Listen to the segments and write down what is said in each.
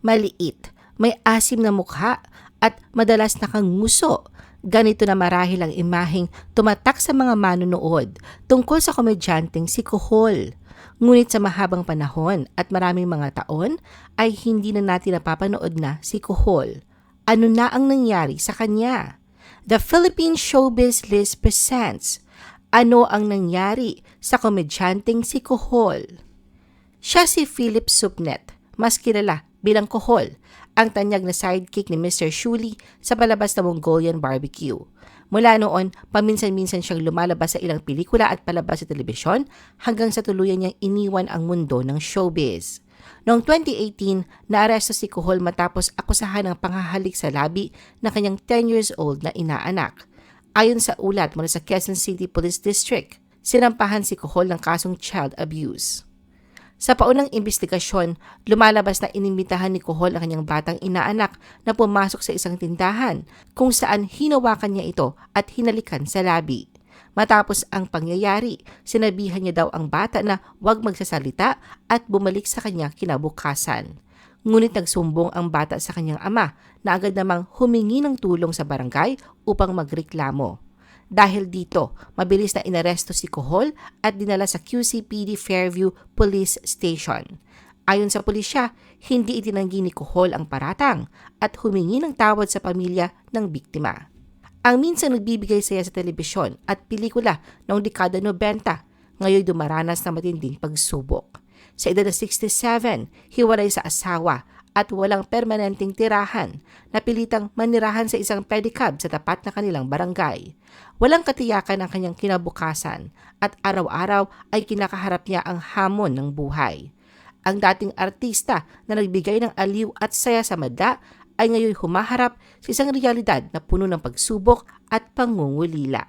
maliit, may asim na mukha at madalas nakanguso. Ganito na marahil ang imaheng tumatak sa mga manunood tungkol sa komedyanteng si Kuhol. Ngunit sa mahabang panahon at maraming mga taon ay hindi na natin napapanood na si Kuhol. Ano na ang nangyari sa kanya? The Philippine Showbiz List presents Ano ang nangyari sa komedyanteng si Kuhol? Siya si Philip Supnet, mas kilala bilang Kuhol, ang tanyag na sidekick ni Mr. Shuli sa palabas na Mongolian Barbecue. Mula noon, paminsan-minsan siyang lumalabas sa ilang pelikula at palabas sa telebisyon hanggang sa tuluyan niyang iniwan ang mundo ng showbiz. Noong 2018, naaresto si Kuhol matapos akusahan ng panghahalik sa labi na kanyang 10 years old na inaanak. Ayon sa ulat mula sa Quezon City Police District, sinampahan si Kuhol ng kasong child abuse. Sa paunang investigasyon, lumalabas na inimbitahan ni Kuhol ang kanyang batang inaanak na pumasok sa isang tindahan kung saan hinawakan niya ito at hinalikan sa labi. Matapos ang pangyayari, sinabihan niya daw ang bata na huwag magsasalita at bumalik sa kanya kinabukasan. Ngunit nagsumbong ang bata sa kanyang ama na agad namang humingi ng tulong sa barangay upang magreklamo. Dahil dito, mabilis na inaresto si Kohol at dinala sa QCPD Fairview Police Station. Ayon sa pulisya, hindi itinanggi ni Kohol ang paratang at humingi ng tawad sa pamilya ng biktima. Ang minsan nagbibigay saya sa telebisyon at pelikula noong dekada 90, ngayon dumaranas ng matinding pagsubok. Sa edad na 67, hiwalay sa asawa at walang permanenteng tirahan, napilitang manirahan sa isang pedicab sa tapat na kanilang barangay. Walang katiyakan ang kanyang kinabukasan at araw-araw ay kinakaharap niya ang hamon ng buhay. Ang dating artista na nagbigay ng aliw at saya sa madla ay ngayon humaharap sa isang realidad na puno ng pagsubok at pangungulila.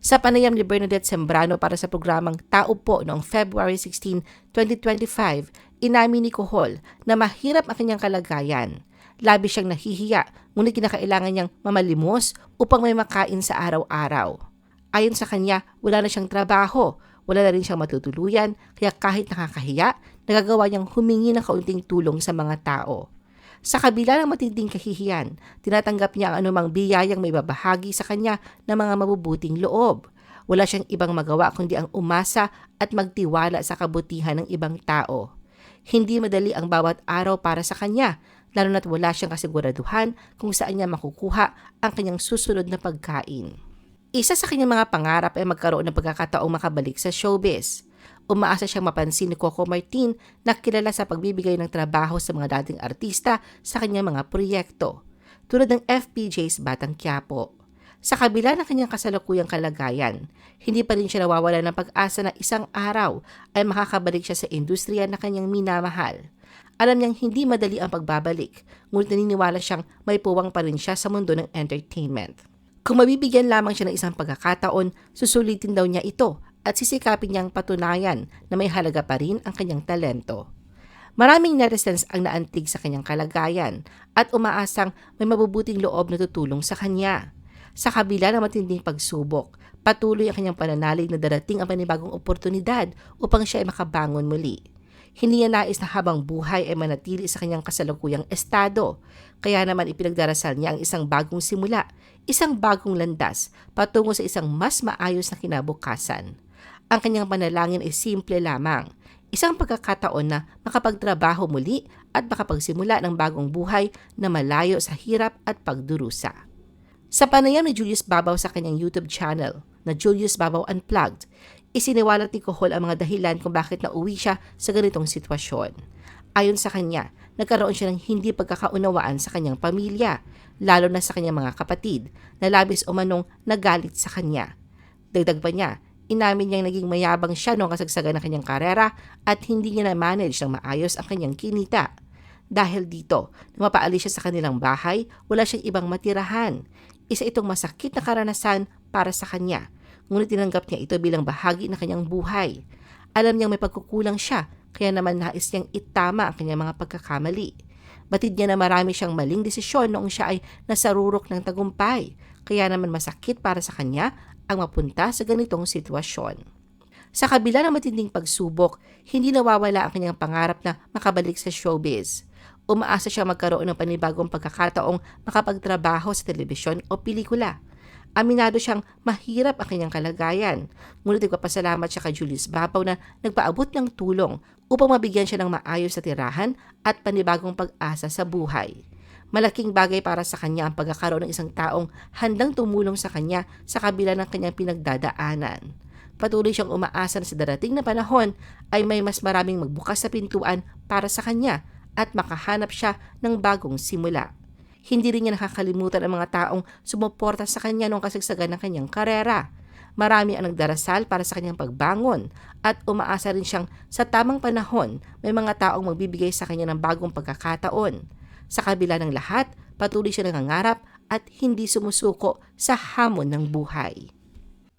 Sa panayam ni Bernadette Sembrano para sa programang Tao Po noong February 16, 2025, inamin ni Kohol na mahirap ang kanyang kalagayan. Labi siyang nahihiya, ngunit kinakailangan niyang mamalimos upang may makain sa araw-araw. Ayon sa kanya, wala na siyang trabaho, wala na rin siyang matutuluyan, kaya kahit nakakahiya, nagagawa niyang humingi ng kaunting tulong sa mga tao. Sa kabila ng matinding kahihiyan, tinatanggap niya ang anumang biyayang may babahagi sa kanya ng mga mabubuting loob. Wala siyang ibang magawa kundi ang umasa at magtiwala sa kabutihan ng ibang tao. Hindi madali ang bawat araw para sa kanya, lalo na't wala siyang kasiguraduhan kung saan niya makukuha ang kanyang susunod na pagkain. Isa sa kanyang mga pangarap ay magkaroon ng pagkakataong makabalik sa showbiz umaasa siyang mapansin ni Coco Martin na kilala sa pagbibigay ng trabaho sa mga dating artista sa kanyang mga proyekto, tulad ng FPJ's Batang Quiapo. Sa kabila ng kanyang kasalukuyang kalagayan, hindi pa rin siya nawawala ng pag-asa na isang araw ay makakabalik siya sa industriya na kanyang minamahal. Alam niyang hindi madali ang pagbabalik, ngunit naniniwala siyang may puwang pa rin siya sa mundo ng entertainment. Kung mabibigyan lamang siya ng isang pagkakataon, susulitin daw niya ito at sisikapin niyang patunayan na may halaga pa rin ang kanyang talento. Maraming netizens ang naantig sa kanyang kalagayan at umaasang may mabubuting loob na tutulong sa kanya. Sa kabila ng matinding pagsubok, patuloy ang kanyang pananalig na darating ang panibagong oportunidad upang siya ay makabangon muli. Hindi niya nais na habang buhay ay manatili sa kanyang kasalukuyang estado. Kaya naman ipinagdarasal niya ang isang bagong simula, isang bagong landas patungo sa isang mas maayos na kinabukasan. Ang kanyang panalangin ay simple lamang. Isang pagkakataon na makapagtrabaho muli at makapagsimula ng bagong buhay na malayo sa hirap at pagdurusa. Sa panayam ni Julius Babaw sa kanyang YouTube channel na Julius Babaw Unplugged, isiniwalat ni Kohol ang mga dahilan kung bakit nauwi siya sa ganitong sitwasyon. Ayon sa kanya, nagkaroon siya ng hindi pagkakaunawaan sa kanyang pamilya, lalo na sa kanyang mga kapatid, na labis umanong nagalit sa kanya. Dagdag pa niya, Inamin niyang naging mayabang siya noong kasagsagan ng kanyang karera at hindi niya na-manage ng maayos ang kanyang kinita. Dahil dito, nang mapaalis siya sa kanilang bahay, wala siyang ibang matirahan. Isa itong masakit na karanasan para sa kanya. Ngunit tinanggap niya ito bilang bahagi ng kanyang buhay. Alam niyang may pagkukulang siya, kaya naman nais niyang itama ang kanyang mga pagkakamali. Batid niya na marami siyang maling desisyon noong siya ay nasarurok ng tagumpay, kaya naman masakit para sa kanya ang mapunta sa ganitong sitwasyon. Sa kabila ng matinding pagsubok, hindi nawawala ang kanyang pangarap na makabalik sa showbiz. umaasa siya magkaroon ng panibagong pagkakataong makapagtrabaho sa telebisyon o pelikula. Aminado siyang mahirap ang kanyang kalagayan, ngunit nagpapasalamat siya kay Julius Babaw na nagpaabot ng tulong upang mabigyan siya ng maayos na tirahan at panibagong pag-asa sa buhay. Malaking bagay para sa kanya ang pagkakaroon ng isang taong handang tumulong sa kanya sa kabila ng kanyang pinagdadaanan. Patuloy siyang umaasa na sa darating na panahon ay may mas maraming magbukas sa pintuan para sa kanya at makahanap siya ng bagong simula. Hindi rin niya nakakalimutan ang mga taong sumuporta sa kanya noong kasagsagan ng kanyang karera. Marami ang nagdarasal para sa kanyang pagbangon at umaasa rin siyang sa tamang panahon may mga taong magbibigay sa kanya ng bagong pagkakataon. Sa kabila ng lahat, patuloy siya nangangarap at hindi sumusuko sa hamon ng buhay.